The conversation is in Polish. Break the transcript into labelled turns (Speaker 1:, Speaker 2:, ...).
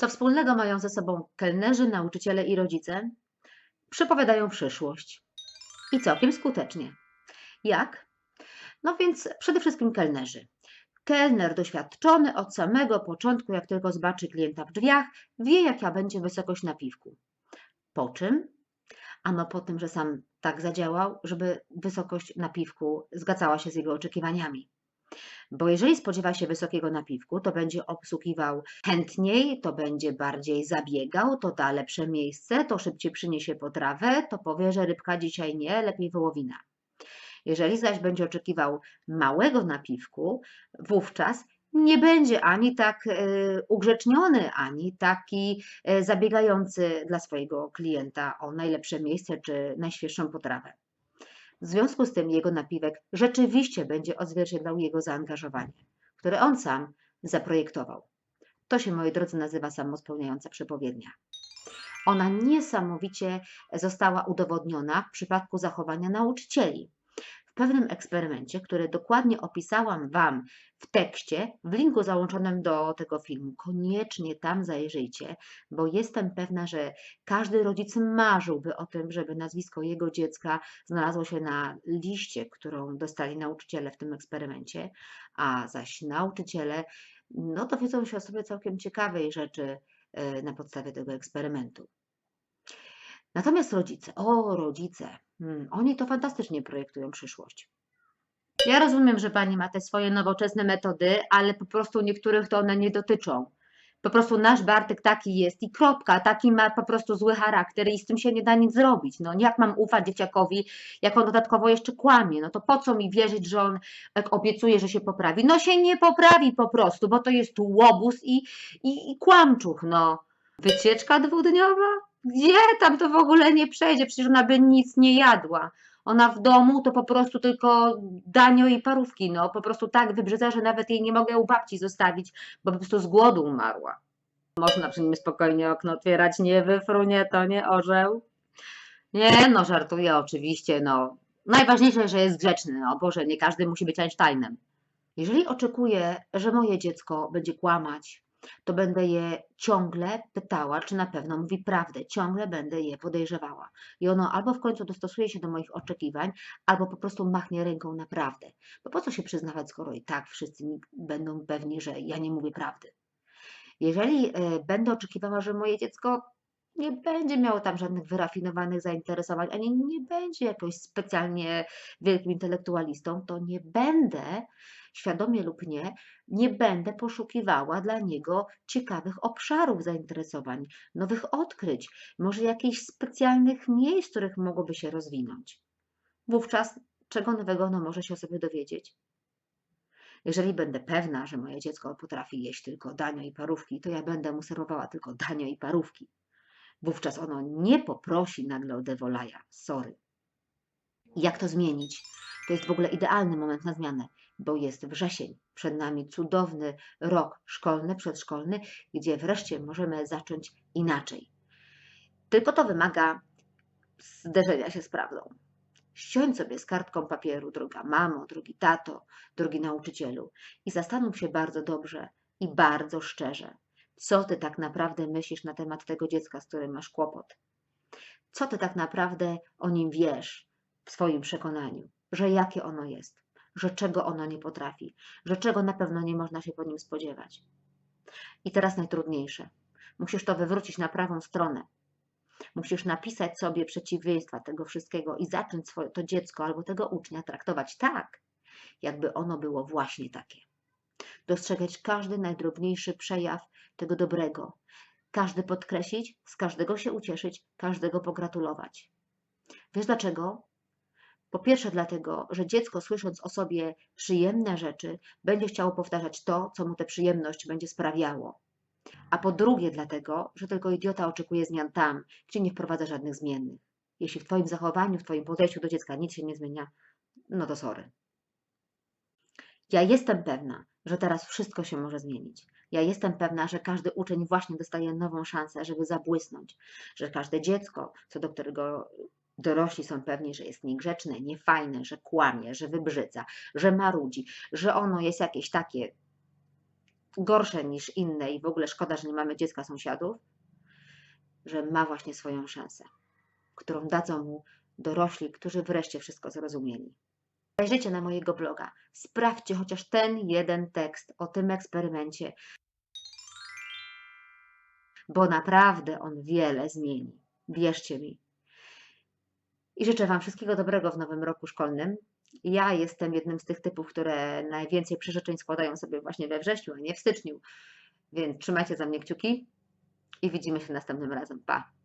Speaker 1: Co wspólnego mają ze sobą kelnerzy, nauczyciele i rodzice? Przepowiadają przyszłość. I całkiem skutecznie. Jak? No więc przede wszystkim kelnerzy. Kelner doświadczony od samego początku, jak tylko zobaczy klienta w drzwiach, wie jaka będzie wysokość napiwku. Po czym? Ano po tym, że sam tak zadziałał, żeby wysokość napiwku zgadzała się z jego oczekiwaniami. Bo jeżeli spodziewa się wysokiego napiwku, to będzie obsługiwał chętniej, to będzie bardziej zabiegał, to da lepsze miejsce, to szybciej przyniesie potrawę, to powie, że rybka dzisiaj nie, lepiej wołowina. Jeżeli zaś będzie oczekiwał małego napiwku, wówczas nie będzie ani tak e, ugrzeczniony, ani taki e, zabiegający dla swojego klienta o najlepsze miejsce czy najświeższą potrawę. W związku z tym jego napiwek rzeczywiście będzie odzwierciedlał jego zaangażowanie, które on sam zaprojektował. To się, moi drodzy, nazywa samospełniająca przepowiednia. Ona niesamowicie została udowodniona w przypadku zachowania nauczycieli. Pewnym eksperymencie, który dokładnie opisałam Wam w tekście, w linku załączonym do tego filmu, koniecznie tam zajrzyjcie, bo jestem pewna, że każdy rodzic marzyłby o tym, żeby nazwisko jego dziecka znalazło się na liście, którą dostali nauczyciele w tym eksperymencie, a zaś nauczyciele no, dowiedzą się o sobie całkiem ciekawej rzeczy e, na podstawie tego eksperymentu. Natomiast rodzice, o rodzice, hmm, oni to fantastycznie projektują przyszłość. Ja rozumiem, że pani ma te swoje nowoczesne metody, ale po prostu niektórych to one nie dotyczą. Po prostu nasz Bartek taki jest i kropka, taki ma po prostu zły charakter i z tym się nie da nic zrobić. No jak mam ufać dzieciakowi, jak on dodatkowo jeszcze kłamie? No to po co mi wierzyć, że on jak obiecuje, że się poprawi? No się nie poprawi po prostu, bo to jest łobuz i, i, i kłamczuch, no. Wycieczka dwudniowa? Gdzie tam to w ogóle nie przejdzie? Przecież ona by nic nie jadła. Ona w domu to po prostu tylko danio i parówki, no po prostu tak wybrzydza, że nawet jej nie mogę u babci zostawić, bo po prostu z głodu umarła. Można przy nim spokojnie okno otwierać, nie wyfrunie, to nie orzeł. Nie, no żartuję oczywiście, no. Najważniejsze, że jest grzeczny, no Boże, nie każdy musi być Einsteinem. Jeżeli oczekuję, że moje dziecko będzie kłamać, to będę je ciągle pytała, czy na pewno mówi prawdę, ciągle będę je podejrzewała. I ono albo w końcu dostosuje się do moich oczekiwań, albo po prostu machnie ręką na prawdę. Bo po co się przyznawać, skoro i tak wszyscy będą pewni, że ja nie mówię prawdy. Jeżeli e, będę oczekiwała, że moje dziecko nie będzie miało tam żadnych wyrafinowanych zainteresowań, ani nie będzie jakoś specjalnie wielkim intelektualistą, to nie będę świadomie lub nie, nie będę poszukiwała dla niego ciekawych obszarów zainteresowań, nowych odkryć, może jakichś specjalnych miejsc, w których mogłoby się rozwinąć. Wówczas czego nowego ono może się o sobie dowiedzieć? Jeżeli będę pewna, że moje dziecko potrafi jeść tylko danio i parówki, to ja będę mu serwowała tylko danio i parówki. Wówczas ono nie poprosi nagle o devolaja. Sorry. Jak to zmienić? To jest w ogóle idealny moment na zmianę bo jest wrzesień. Przed nami cudowny rok szkolny, przedszkolny, gdzie wreszcie możemy zacząć inaczej. Tylko to wymaga zderzenia się z prawdą. Ściąć sobie z kartką papieru, droga mamo, drogi tato, drogi nauczycielu, i zastanów się bardzo dobrze i bardzo szczerze, co ty tak naprawdę myślisz na temat tego dziecka, z którym masz kłopot. Co ty tak naprawdę o nim wiesz w swoim przekonaniu, że jakie ono jest że czego ono nie potrafi, że czego na pewno nie można się po nim spodziewać. I teraz najtrudniejsze. Musisz to wywrócić na prawą stronę. Musisz napisać sobie przeciwieństwa tego wszystkiego i zacząć swoje, to dziecko albo tego ucznia traktować tak, jakby ono było właśnie takie. Dostrzegać każdy najdrobniejszy przejaw tego dobrego, każdy podkreślić, z każdego się ucieszyć, każdego pogratulować. Wiesz dlaczego? Po pierwsze dlatego, że dziecko słysząc o sobie przyjemne rzeczy, będzie chciało powtarzać to, co mu tę przyjemność będzie sprawiało. A po drugie dlatego, że tylko idiota oczekuje zmian tam, gdzie nie wprowadza żadnych zmiennych. Jeśli w Twoim zachowaniu, w Twoim podejściu do dziecka nic się nie zmienia, no to sorry. Ja jestem pewna, że teraz wszystko się może zmienić. Ja jestem pewna, że każdy uczeń właśnie dostaje nową szansę, żeby zabłysnąć, że każde dziecko, co do którego Dorośli są pewni, że jest niegrzeczne, niefajne, że kłamie, że wybrzydza, że marudzi, że ono jest jakieś takie gorsze niż inne i w ogóle szkoda, że nie mamy dziecka sąsiadów, że ma właśnie swoją szansę, którą dadzą mu dorośli, którzy wreszcie wszystko zrozumieli. Zajrzyjcie na mojego bloga, sprawdźcie chociaż ten jeden tekst o tym eksperymencie, bo naprawdę on wiele zmieni. Wierzcie mi. I życzę Wam wszystkiego dobrego w nowym roku szkolnym. Ja jestem jednym z tych typów, które najwięcej przyrzeczeń składają sobie właśnie we wrześniu, a nie w styczniu. Więc trzymajcie za mnie kciuki i widzimy się następnym razem. Pa!